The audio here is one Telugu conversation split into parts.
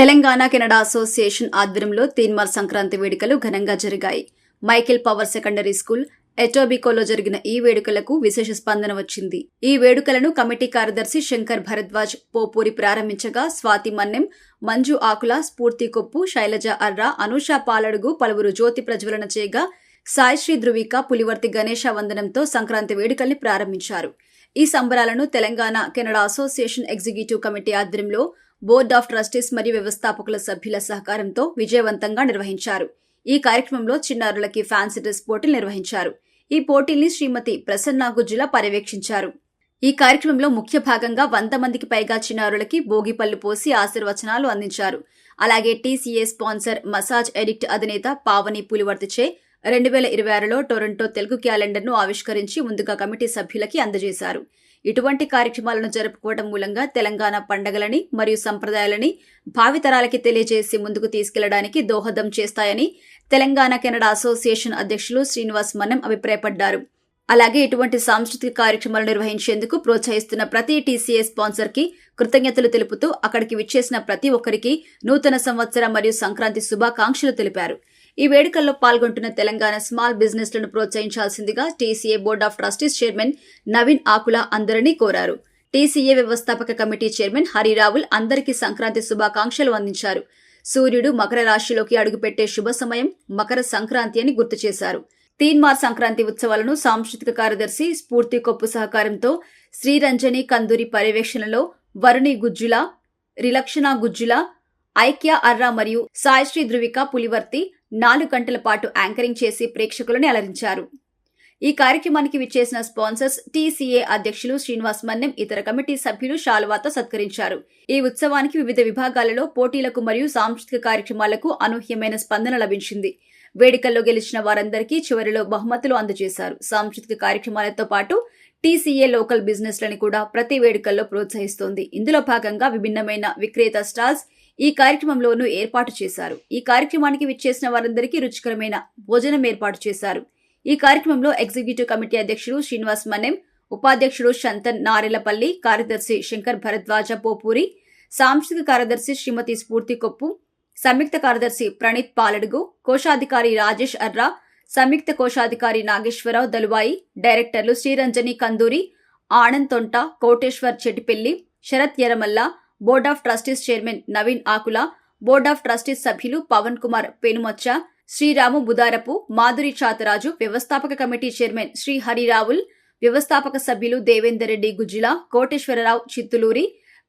తెలంగాణ కెనడా అసోసియేషన్ ఆధ్వర్యంలో తీన్మార్ సంక్రాంతి వేడుకలు ఘనంగా జరిగాయి. మైకిల్ పవర్ సెకండరీ స్కూల్ ఎటోబికోలో జరిగిన ఈ వేడుకలకు విశేష స్పందన వచ్చింది. ఈ వేడుకలను కమిటీ కార్యదర్శి శంకర్ భరద్వాజ్ పోపూరి ప్రారంభించగా స్వాతి మన్నెం మంజు ఆకుల స్ఫూర్తి కొప్పు శైలజ అర్రా అనూష పాలడుగు పలువురు జ్యోతి ప్రజ్వలన చేయగా సాయిశ్రీ ధృవిక పులివర్తి గణేశ వందనంతో సంక్రాంతి వేడుకల్ని ప్రారంభించారు. ఈ సంబరాలను Telangana Canada association executive committee ఆధ్వర్యంలో బోర్డ్ ఆఫ్ ట్రస్టీస్ మరియు వ్యవస్థాపకుల సభ్యుల సహకారంతో విజయవంతంగా నిర్వహించారు. ఈ కార్యక్రమంలో చిన్నారులకి ఫ్యాన్సీ డ్రెస్ పోటీలు నిర్వహించారు. ఈ పోటీల్ని శ్రీమతి ప్రసన్న గుజ్జుల పర్యవేక్షించారు. ఈ కార్యక్రమంలో ముఖ్య భాగంగా వంద మందికి పైగా చిన్నారులకి భోగిపళ్ళు పోసి ఆశీర్వచనాలు అందించారు. అలాగే టీసీఏ స్పాన్సర్ మసాజ్ ఎడిక్ట్ అధినేత పావని పులివర్తిచే రెండు వేల ఇరవై ఆరులో టొరంటో తెలుగు క్యాలెండర్ను ఆవిష్కరించి ముందుగా కమిటీ సభ్యులకి అందజేశారు. ఇటువంటి కార్యక్రమాలను జరుపుకోవడం మూలంగా తెలంగాణ పండగలని మరియు సంప్రదాయాలని భావితరాలకి తెలియజేసి ముందుకు తీసుకెళ్ళడానికి దోహదం చేస్తాయని తెలంగాణ కెనడా అసోసియేషన్ అధ్యక్షులు శ్రీనివాస్ మన్నం అభిప్రాయపడ్డారు. అలాగే ఇటువంటి సాంస్కృతిక కార్యక్రమాలు నిర్వహించేందుకు ప్రోత్సహిస్తున్న ప్రతి టీసీఏ స్పాన్సర్కి కృతజ్ఞతలు తెలుపుతూ అక్కడికి విచ్చేసిన ప్రతి ఒక్కరికి నూతన సంవత్సర మరియు సంక్రాంతి శుభాకాంక్షలు తెలిపారు. ఈ వేడుకల్లో పాల్గొంటున్న తెలంగాణ స్మాల్ బిజినెస్లను ప్రోత్సహించాల్సిందిగా TCA board of trustees chairman Naveen Akula అందరినీ కోరారు. టీసీఏ వ్యవస్థాపక కమిటీ చైర్మన్ హరిరావుల్ అందరికీ సంక్రాంతి శుభాకాంక్షలు అందించారు. సూర్యుడు మకర రాశిలోకి అడుగుపెట్టే శుభ సమయం మకర సంక్రాంతి అని గుర్తు చేశారు. తీన్మార్ సంక్రాంతి ఉత్సవాలను సాంస్కృతిక కార్యదర్శి స్ఫూర్తి కొప్పు సహకారంతో శ్రీరంజని కందూరి పర్యవేక్షణలో వరుణి గుజ్జుల రిలక్షణ గుజ్జుల ఐక్య అర్రా మరియు సాయిశ్రీ ధృవిక పులివర్తి నాలుగు గంటల పాటు యాంకరింగ్ చేసి ప్రేక్షకులను అలరించారు. ఈ కార్యక్రమానికి విచ్చేసిన స్పాన్సర్స్ టీసీఏ అధ్యక్షులు శ్రీనివాస్ మన్నెం ఇతర కమిటీ సభ్యులు శాలువాతో సత్కరించారు. ఈ ఉత్సవానికి వివిధ విభాగాలలో పోటీలకు మరియు సాంస్కృతిక కార్యక్రమాలకు అనూహ్యమైన స్పందన లభించింది. వేడుకల్లో గెలిచిన వారందరికీ చివరిలో బహుమతులు అందజేశారు. సాంస్కృతిక కార్యక్రమాలతో పాటు టీసీఏ లోకల్ బిజినెస్లను కూడా ప్రతి వేడుకల్లో ప్రోత్సహిస్తోంది. ఇందులో భాగంగా విభిన్నమైన విక్రేత స్టాల్స్ ఈ కార్యక్రమంలోనూ ఏర్పాటు చేశారు. ఈ కార్యక్రమానికి విచ్చేసిన వారందరికీ రుచికరమైన భోజనం ఏర్పాటు చేశారు. ఈ కార్యక్రమంలో ఎగ్జిక్యూటివ్ కమిటీ అధ్యక్షుడు శ్రీనివాస్ మన్నెం ఉపాధ్యక్షుడు శంతన్ నారెలపల్లి కార్యదర్శి శంకర్ భరద్వాజ పోపూరి సాంస్కృతిక కార్యదర్శి శ్రీమతి స్ఫూర్తి కొప్పు సంయుక్త కార్యదర్శి ప్రణీత్ పాలడుగు కోశాధికారి రాజేష్ అర్రా సంయుక్త కోశాధికారి నాగేశ్వరరావు దలువాయి డైరెక్టర్లు Sriranjani Kanduri Anand Tonta Koteswar Chetipelli Sarath Eramalla board of trustees chairman Naveen Akula board of trustees సభ్యులు పవన్ కుమార్ పెనుమొచ్చ శ్రీరాము బుదారపు మాధురి చాతరాజు వ్యవస్థాపక కమిటీ చైర్మన్ శ్రీ హరిరావుల్ వ్యవస్థాపక సభ్యులు దేవేందర్ రెడ్డి గుజ్జిల కోటేశ్వరరావు చిత్తులూరి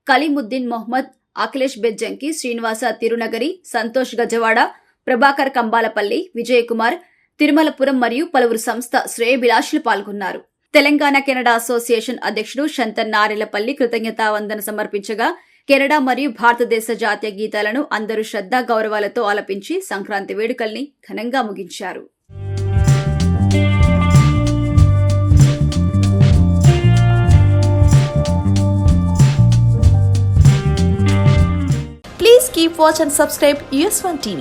కలీముద్దీన్ మొహమ్మద్ అఖిలేష్ బెజ్జంకి శ్రీనివాస తిరునగరి సంతోష్ గజవాడ ప్రభాకర్ కంబాలపల్లి విజయకుమార్ తిరుమలపురం మరియు పలువురు సంస్థ శ్రేయభిలాషులు పాల్గొన్నారు. తెలంగాణ కెనడా అసోసియేషన్ అధ్యక్షుడు శంతన్ నారెలపల్లి కృతజ్ఞతా వందన సమర్పించగా కెనడా మరియు భారతదేశ జాతీయ గీతాలను అందరూ శ్రద్ధా గౌరవాలతో ఆలపించి సంక్రాంతి వేడుకల్ని ఘనంగా ముగించారు Please keep watch and subscribe US1 TV.